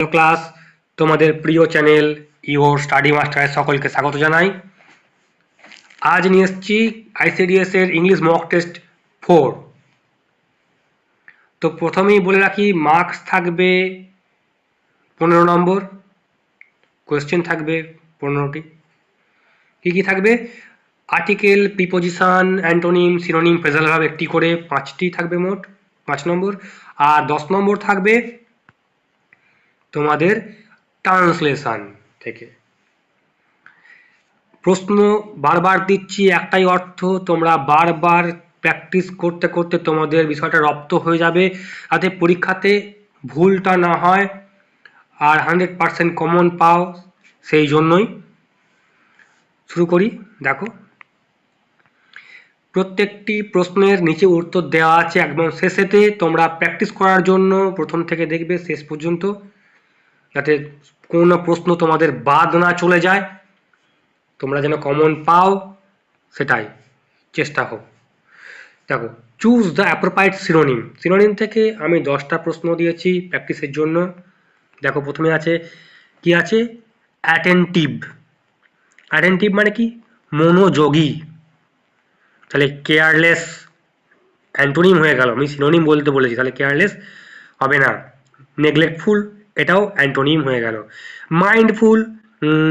Hello class তোমাদের প্রিয় channel your study মাস্টারে সকলকে স্বাগত জানাই। আজ নিয়ে এসেছি আইসিডিএস এর ইংলিশ মক টেস্ট ফোর তো প্রথমেই বলে রাখি মার্কস থাকবে পনেরো নম্বর কোয়েশ্চেন থাকবে পনেরোটি। কী কী থাকবে? Article preposition antonym synonym phrasal ভাব একটি করে, পাঁচটি থাকবে মোট, পাঁচ নম্বর। আর দশ নম্বর থাকবে তোমাদের ট্রান্সলেশন থেকে। প্রশ্ন বারবার দিচ্ছি, একটাই অর্থ, তোমরা বারবার প্র্যাকটিস করতে করতে তোমাদের বিষয়টা রপ্ত হয়ে যাবে যাতে পরীক্ষাতে ভুলটা না হয় আর হান্ড্রেড পারসেন্ট কমন পাও সেই জন্যই। শুরু করি, দেখো। প্রত্যেকটি প্রশ্নের নিচে উত্তর দেওয়া আছে, একদম শেষেতে তোমরা প্র্যাকটিস করার জন্য প্রথম থেকে দেখবে শেষ পর্যন্ত। যাতে কোনো প্রশ্ন তোমাদের বাদ না চলে যায়। তোমরা যেন কমন পাও, সেটাই চেষ্টা হোক। দেখো choose the appropriate synonym synonym থেকে আমি দশটা প্রশ্ন দিয়েছি প্র্যাকটিসের জন্য। দেখো, প্রথমে আছে, কি আছে? অ্যাটেন্টিভ অ্যাটেন্টিভ মানে কি? মনোযোগী। তাহলে কেয়ারলেস অ্যান্টোনিম হয়ে গেল। আমি সিনোনিম বলতে বলেছি, তাহলে কেয়ারলেস হবে না। নেগলেক্টফুল এটাও অ্যান্টোনিম হয়ে গেল। মাইন্ডফুল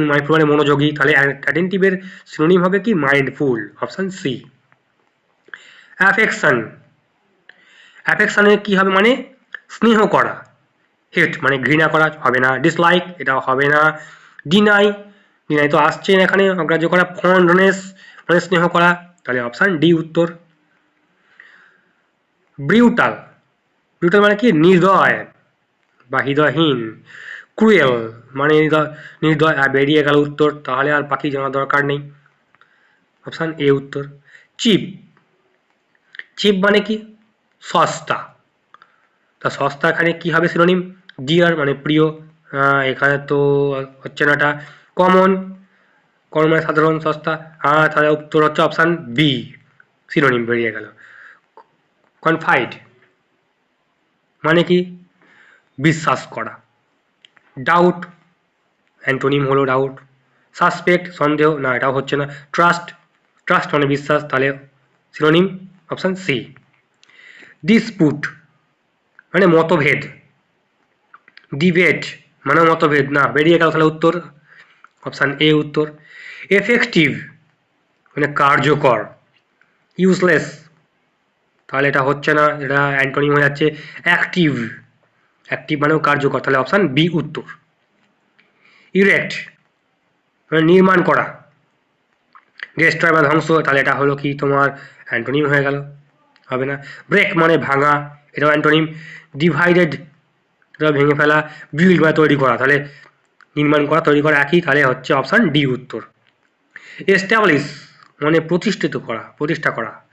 মাইন্ডফুল মানে মনোযোগী। তাহলে অ্যাটেন্টিভের সিনোনিম হবে কি? মাইন্ডফুল অপশান সি অ্যাফেকশন অ্যাফেকশনে কি হবে মানে? স্নেহ করা। হেট মানে ঘৃণা করা, হবে না। ডিসলাইক এটা হবে না। ডিনাই ডিনাই তো আসছে এখানে। অগ্রাহ্য করা। ফন্ডনেস মানে স্নেহ করা। তাহলে অপশান ডি উত্তর। ব্রিউটাল ব্রিউটাল মানে কি? নির্দয়। বা হৃদয়হীন ক্রুয়েল মানে নির্দয় নির্দয় আর বেরিয়ে গেল উত্তর, তাহলে আর বাকি জানার দরকার নেই। অপশান এ উত্তর, চিপ। চিপ মানে কি? সস্তা। তা সস্তা এখানে কি হবে সিনোনিম ডিয়ার মানে প্রিয় এখানে তো হচ্ছে না এটা কমন কমন মানে সাধারণ, সস্তা। হ্যাঁ তাহলে উত্তর হচ্ছে অপশান বি সিনোনিম বেরিয়ে গেল। কনফাইড মানে কি? বিশ্বাস করা। ডাউট অ্যান্টোনিম হলো ডাউট সাসপেক্ট সন্দেহ, না, এটাও হচ্ছে না। ট্রাস্ট ট্রাস্ট মানে বিশ্বাস, তাহলে সিনোনিম অপশান সি ডিসপুট মানে মতভেদ। ডিবেট মানে মতভেদ, না, বেরিয়ে গেল তাহলে উত্তর। অপশান এ উত্তর। এফেক্টিভ মানে কার্যকর। ইউজলেস তাহলে এটা হচ্ছে না, এটা অ্যান্টোনিম হয়ে যাচ্ছে। অ্যাক্টিভ অ্যাক্টিভ মানেও কার্যকর। তাহলে অপশান বি উত্তর। ইরেক্ট মানে নির্মাণ করা। ডেস্ট্রয় বা ধ্বংস, তাহলে এটা হলো কি? তোমার অ্যান্টোনিম হয়ে গেল। হবে না। ব্রেক মানে ভাঙা, এটাও অ্যান্টোনিম। ডিভাইডেড এটা ভেঙে ফেলা। বিল্ড বা তৈরি করা। তাহলে নির্মাণ করা, তৈরি করা একই। তাহলে হচ্ছে অপশান ডি উত্তর। এস্টাবলিশ মানে প্রতিষ্ঠিত করা, প্রতিষ্ঠা করা।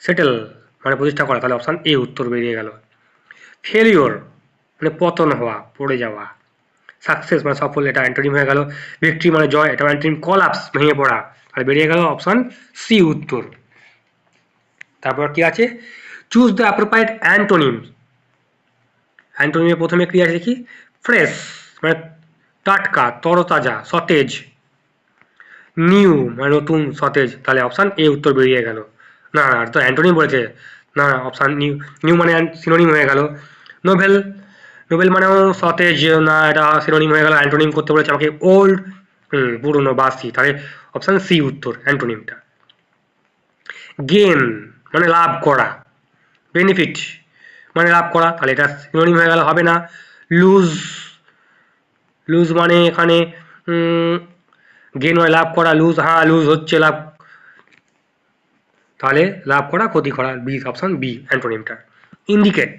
সেটেল মানে প্রতিষ্ঠা করা। তাহলে অপশান এ উত্তর বেরিয়ে গেল। ফেলিওর মানে পতন হওয়া, পড়ে যাওয়া। সাকসেস মানে সফল, এটা অ্যান্টোনিম হয়ে গেল। ভিক্টরি মানে জয়, এটা অ্যান্টোনিম কলাপস ভেঙে পড়া। আর বেরিয়ে গেল অপশান সি উত্তর। তারপর কি আছে? চুজ দ্য অ্যাপ্রোপ্রাইট অ্যান্টোনিম অ্যান্টোনিমের প্রথমে কি আছে দেখি? ফ্রেশ মানে টাটকা, তরতাজা, সতেজ। নিউ মানে নতুন, সতেজ। তাহলে অপশান এ উত্তর বেরিয়ে গেল। না না তো অ্যান্টোনিম বলেছে। না না অপশান নিউ নিউ মানে সিনোনিম হয়ে গেল। নোভেল নোবেল মানেও সতেজ, না, এটা সিনোনিম হয়ে গেল অ্যান্টোনিম করতে বলেছে আমাকে ওল্ড হুম, পুরনো বাসি তাহলে অপশান সি উত্তর অ্যান্টোনিমটা গেন মানে লাভ করা। বেনিফিট মানে লাভ করা। তাহলে এটা সিনোনিম হয়ে গেল, হবে না। লুজ লুজ মানে এখানে গেন হয়, লাভ করা। লুজ হ্যাঁ লুজ হচ্ছে, লাভ। তাহলে লাভ করা, ক্ষতি করা বি অপশান বি অ্যান্টোনিমটা। ইন্ডিকেট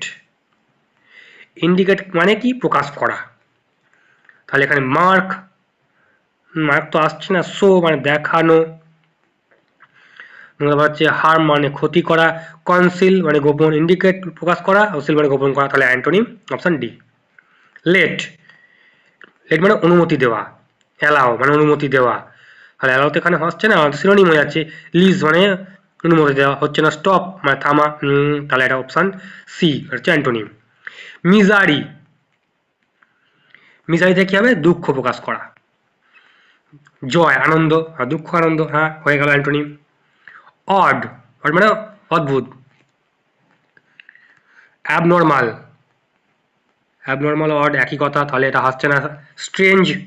ইন্ডিকেট মানে কি? প্রকাশ করা। তাহলে এখানে মার্ক মার্ক তো আসছে না শো মানে দেখানো। হচ্ছে হার্ম মানে ক্ষতি করা কনসিল মানে গোপন ইন্ডিকেট প্রকাশ করা অসিল মানে গোপন করা, তাহলে antonym option D let let মানে অনুমতি দেওয়া অ্যালাও মানে অনুমতি দেওয়া। তাহলে অ্যালাও তো এখানে হচ্ছে না সিনোনিম হয়ে যাচ্ছে লিজ মানে অনুমতি দেওয়া, হচ্ছে না স্টপ মানে থামা তাহলে এটা অপশান সি হচ্ছে অ্যান্টোনিম মিজারি। মিসারিতে কি হবে? দুঃখ প্রকাশ করা। জয়, আনন্দ। আর দুঃখ, আনন্দ। হ্যাঁ হয়ে গেল অ্যান্টোনিম অড অড মানে অদ্ভুত। অ্যাবনর্মাল। অ্যাবনর্মাল, অড, একই কথা। তাহলে এটা হাসছে না। স্ট্রেঞ্জ।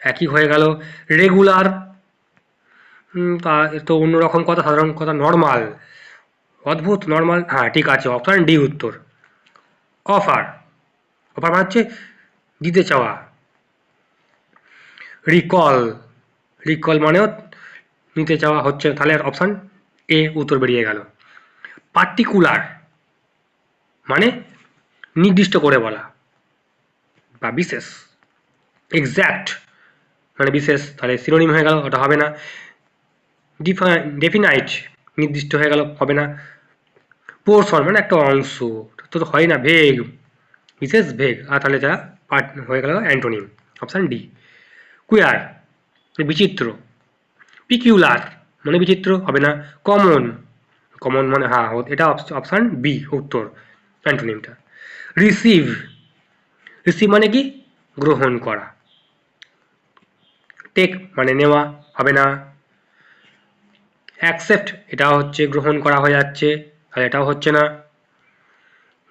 একই হয়ে গেল। রেগুলার। তা তো অন্যরকম কথা, সাধারণ কথা। নর্মাল। অদ্ভুত, নর্মাল। হ্যাঁ ঠিক আছে। অপশন ডি উত্তর। অফার অফার মানে হচ্ছে দিতে চাওয়া। রিকল রিকল মানেও নিতে চাওয়া হচ্ছে তাহলে অপশান এ উত্তর বেরিয়ে গেল। পার্টিকুলার মানে নির্দিষ্ট করে বলা বা বিশেষ। এক্স্যাক্ট মানে বিশেষ। তাহলে সিনোনিম হয়ে গেল, ওটা হবে না। ডেফিনাইট নির্দিষ্ট হয়ে গেল, হবে না। পোর্শন মানে একটা অংশ। তো হয় না, ভেগ বিশেষ ভেগ। আর তাহলে যা পার্ট হয়ে গেল অ্যান্টোনিম, অপশান ডি। কুয়ার বিচিত্র। পিকিউলার মানে বিচিত্র, হবে না। কমন কমন মানে হ্যাঁ এটা অপশান বি উত্তর, অ্যান্টোনিমটা। রিসিভ রিসিভ মানে কি? গ্রহণ করা। টেক মানে নেওয়া, হবে না। অ্যাকসেপ্ট এটা হচ্ছে গ্রহণ করা হয়ে যাচ্ছে, তাহলে এটাও হচ্ছে না।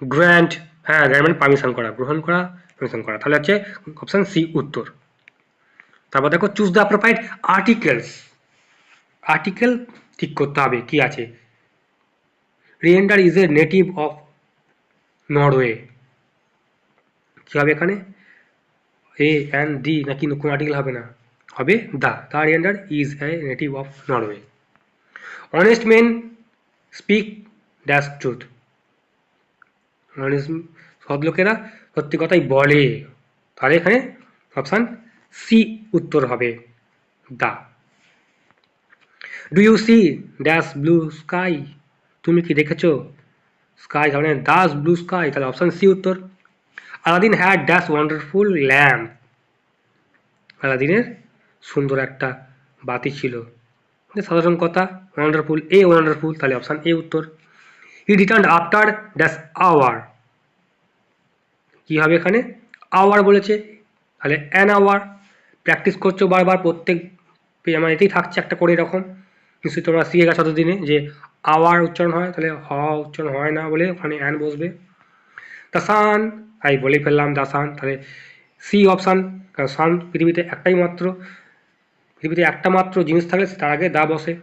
গ্র্যান্ট হ্যাঁ মানে পারমিশন করা, গ্রহণ করা পারমিশন করা। তাহলে হচ্ছে অপশান সি উত্তর। তারপর দেখো choose the appropriate articles article ঠিক করতে হবে, কি আছে? Reindeer is a native of Norway কি হবে এখানে? এ অ্যান্ড ডি নাকি কোনো আর্টিকেল হবে না? হবে the the reindeer is a native of Norway honest men speak dash truth সৎ লোকেরা সত্যি কথাই বলে। তাহলে এখানে অপশান সি উত্তর হবে the. Do you see dash blue sky তুমি কি দেখেছ? স্কাই তাহলে দাস ব্লু স্কাই তাহলে অপশান সি উত্তর। Aladdin had dash wonderful lamp আলাদিনের সুন্দর একটা বাতি ছিল। সাধারণ কথা ওয়ান্ডারফুল এ ওয়ান্ডারফুল তাহলে অপশান এ উত্তর। He return after dash hour কী হবে এখানে? আওয়ার বলেছে। তাহলে অ্যান আওয়ার প্র্যাকটিস করছ বারবার প্রত্যেক আমার এতেই থাকছে একটা করে এরকম। নিশ্চয়ই তোমরা শিখে গেছো দিনে যে আওয়ার উচ্চারণ হয়, তাহলে হ উচ্চারণ হয় না বলে ওখানে অ্যান বসবে। দ্য সান আই বলে ফেললাম দ্য সান তাহলে সি অপশান কারণ সান পৃথিবীতে একটাই মাত্র, পৃথিবীতে একটা মাত্র জিনিস থাকলে তার আগে দা বসে।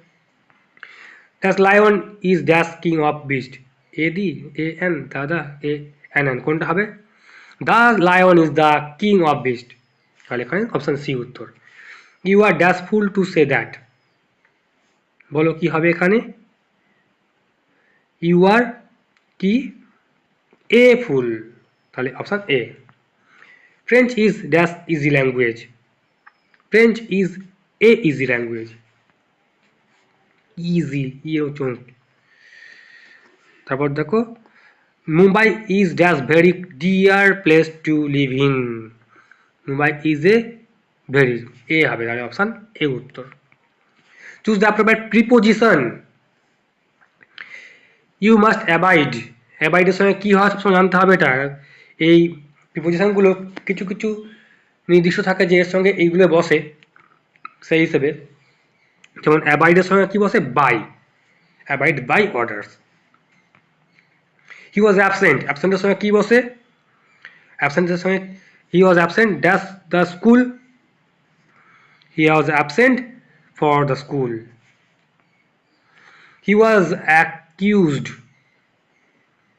The lion is the king of beast A D A N the the A N N কোনটা হবে? The lion is the king of beast তাহলে এখানে অপশান সি উত্তর। You are dash fool to say that বলো কি হবে এখানে? You আর কি? এ ফুল তাহলে option A French is dash easy language French is a easy language easy ইয়ে হচ্ছে তারপর দেখো Mumbai is dash very dear place to live in Mumbai is a very a হবে তাহলে অপশান এ উত্তর। Choose the appropriate preposition you must abide অ্যাবাইডের সঙ্গে কী হয়, সবসময় জানতে হবে এটা। এই প্রিপোজিশনগুলো কিছু কিছু নির্দিষ্ট থাকে যে এর সঙ্গে এইগুলো বসে, সেই হিসেবে। যেমন অ্যাবাইডের সঙ্গে কি বসে? By abide by orders he was absent অ্যাবসেন্টের সঙ্গে কি বসে? অ্যাবসেন্টের সঙ্গে he was absent dash the school he was absent for the school he was accused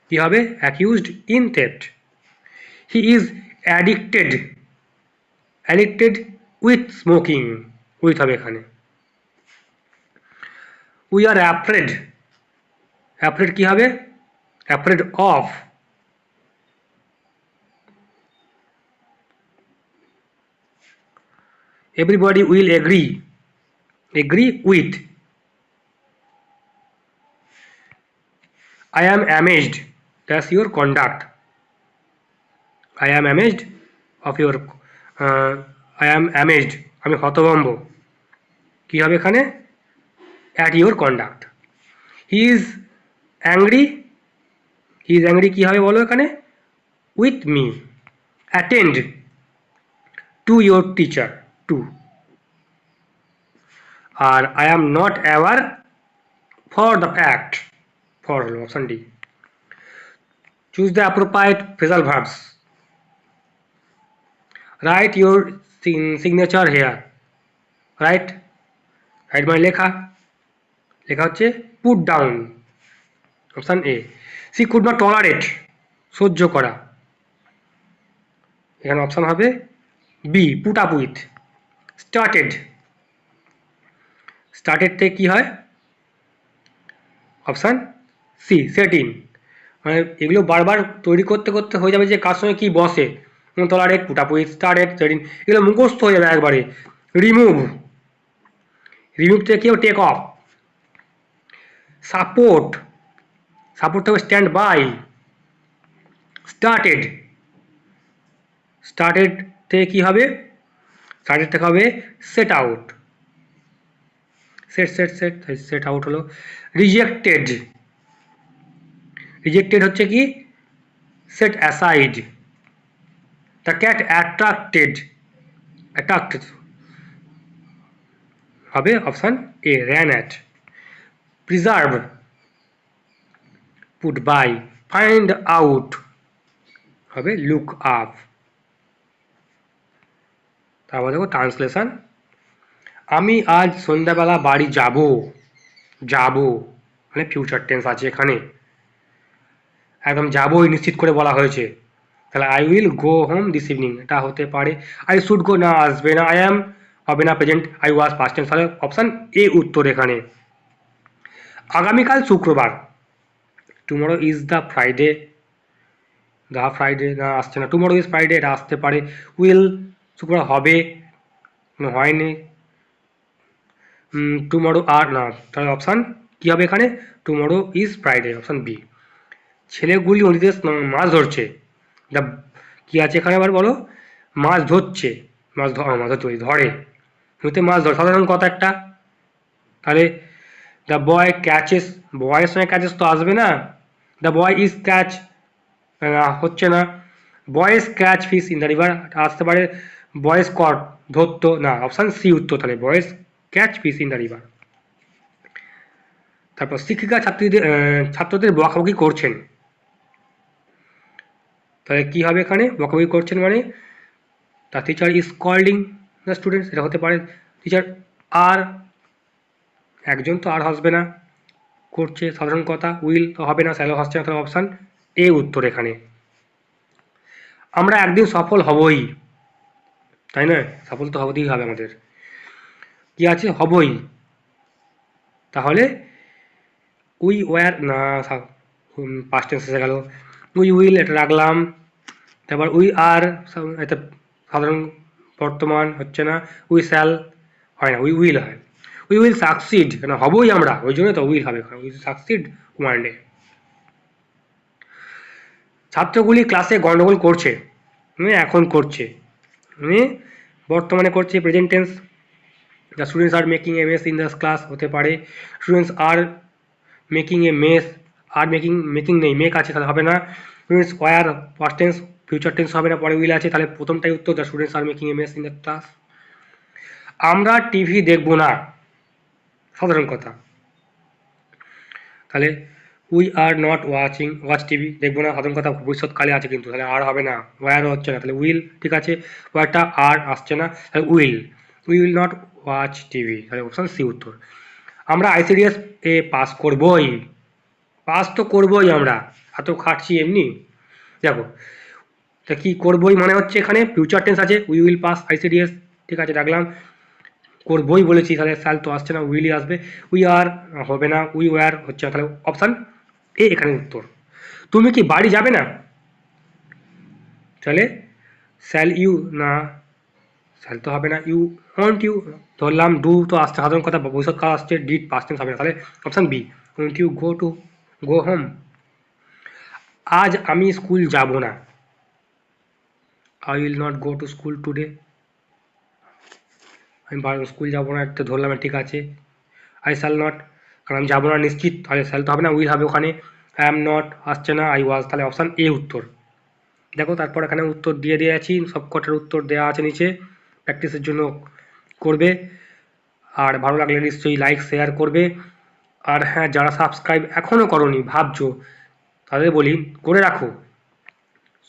কি হবে? Accused in theft he is addicted addicted with smoking with হবে এখানে। We are afraid afraid কি হবে? Afraid of everybody will agree agree with I am amazed the your conduct I am amazed of your I am amazed আমি হতভম্ব। কী হবে এখানে? At your conduct he is angry he is angry কী হবে বলো এখানে with me attend to your teacher to or I am not aware for the fact for হলো option D choose the appropriate phrasal verbs write your signature here write write মানে লেখা হচ্ছে put down option A C could not tolerate সহ্য করা। এখানে option হবে B put up with started started থেকে কী হয়? অপশান সি সেট ইন মানে এগুলো বারবার তৈরি করতে করতে হয়ে যাবে যে কার সঙ্গে কী বসে। Tolerate put up with started set এগুলো মুখস্থ হয়ে যাবে একবারে। রিমুভ রিমুভ থেকে কেউ টেক অফ সাপোর্ট সাপোর্ট থেকে স্ট্যান্ড বাই স্টার্টেড স্টার্টেড থেকে কী হবে? স্টার্টেড থেকে হবে set out set set set set out হলো। রিজেক্টেড রিজেক্টেড হচ্ছে কি? Set aside the cat attracted attracted হবে option A ran at preserve put by find out হবে লুক আপ তারপর দেখো ট্রান্সলেশন আমি আজ সন্ধ্যাবেলা বাড়ি যাব। যাব। মানে ফিউচার টেন্স আছে এখানে। একদম যাবই নিশ্চিত করে বলা হয়েছে। তাহলে I will go home this evening এটা হতে পারে। আই শুড গো না, আসবে না। আই অ্যাম হবে না present I was past tense তাহলে অপশান এ উত্তর এখানে। আগামীকাল শুক্রবার। Tomorrow is the Friday the Friday না আসছে না। টুমোরো ইজ ফ্রাইডে এটা আসতে পারে। উইল শুক্রবার হবে। হয়নি। টুমোরো আর না। তাহলে অপশান কী হবে এখানে? Tomorrow is Friday option B ছেলেগুলি নদীতে মাছ ধরছে। দ্য কী আছে এখানে আবার বলো? মাছ ধরছে। মাছ ধ- মাছ ধরতে ধরে। নদীতে মাছ ধরে। সাধারণ কথা একটা। তাহলে দ্য বয় ক্যাচেস বয়ের সঙ্গে ক্যাচেস তো আসবে না। দ্য বয় ইজ ক্যাচ হচ্ছে না। Boys catch fish in the river আসতে পারে। বয়েস কট ধরতো, না অপশান সি উত্তর তাহলে। Boys catch fish in the river তারপর শিক্ষিকা ছাত্রীদের ছাত্রদের বকাবকি করছেন। তাহলে কি হবে এখানে? বকাবকি করছেন মানে? The teacher is scolding the students এটা হতে পারে। টিচার আর একজন তো আর হাসবে না। করছে সাধারণ কথা, উইল তো হবে না, স্যালো হাসছে না, তাহলে অপশান এ উত্তর এখানে। আমরা একদিন সফল হবই। তাই না সফল তো হতেই হবে আমাদের। কি আছে? হবই। তাহলে, উই ওয়ার, না পাস্ট টেন্স এসে গেল। উই উইল, এটা রাখলাম। তারপর উই আর এটা সাধারণ বর্তমান হচ্ছে না। উই স্যাল হয় না, উই উইল হয়। উই উইল সাকসিড কেন? হবই আমরা। ওই জন্য তো উইল হবে। উই সাকসিড ওয়ান ডে ছাত্রগুলি ক্লাসে গন্ডগোল করছে। মানে এখন করছে। মানে বর্তমানে করছে present tense the students are making a mess in the class হতে পারে। Students are making a mess are making making নেই। মেক আছে, তাহলে হবে না। Students were first tense future tense হবে না, পরে উইল আছে। তাহলে প্রথমটাই উত্তর the students are making a mess in the class আমরা টিভি দেখব না। সাধারণ কথা। তাহলে we are not watching watch TV দেখব না, সাধারণ কথা ভবিষ্যৎকালে আছে কিন্তু, তাহলে আর হবে না ওয়ারও হচ্ছে না, তাহলে উইল ঠিক আছে? ওয়ারটা আর আসছে না, তাহলে will we will not watch TV তাহলে অপশান সি উত্তর। আমরা আইসিডিএস এ পাস করবই পাস তো করবই আমরা, এত খাটছি এমনি। দেখো, তা কি করবই মানে হচ্ছে এখানে ফিউচার টেন্স আছে উই উইল পাস আইসিডিএস ঠিক আছে, রাখলাম। করবই বলেছি, তাহলে স্যাল তো আসছে না উইলি আসবে। উই আর হবে না, উই ওয়ার হচ্ছে তাহলে অপশান এ এখানে উত্তর। তুমি কি বাড়ি যাবে না? তাহলে স্যাল ইউ, না স্যাল তো হবে না, ইউ ওয়ান্ট ইউ, ধরলাম, ডু তো আসছে, সাধারণ কথা, ভবিষ্যৎ কাল আসছে, ডিড পাস্ট টেন্স হবে না, তাহলে option B want you go to, go home. আজ আমি স্কুল যাব না। I will not go to school today. আমি স্কুল যাব না, একটা ধরলাম ঠিক আছে। আই শ্যাল নট কারণ আমি যাব না নিশ্চিত, তাহলে শ্যাল তো হবে না উইল হবে ওখানে। আই অ্যাম নট আসছে না আই ওয়াজ তাহলে অপশান এ উত্তর। দেখো, তারপর এখানে উত্তর দিয়ে দিয়েছি সব কটার উত্তর দেওয়া আছে নিচে প্র্যাকটিসের জন্য করবে। আর ভালো লাগলে নিশ্চয়ই লাইক শেয়ার করবে। আর হ্যাঁ যারা সাবস্ক্রাইব এখনও করনি, ভাবছ, তাদের বলি, করে রাখো।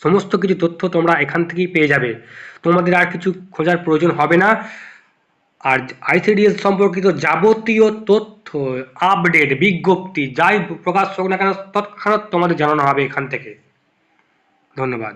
সমস্ত কিছু তথ্য তোমরা এখান থেকেই পেয়ে যাবে। তোমাদের আর কিছু খোঁজার প্রয়োজন হবে না। আর আইসিডিএস সম্পর্কিত যাবতীয় তথ্য, আপডেট, বিজ্ঞপ্তি, যাই প্রকাশ হোক না কেন, তৎক্ষণাৎ তোমাদের জানানো হবে এখান থেকে। ধন্যবাদ।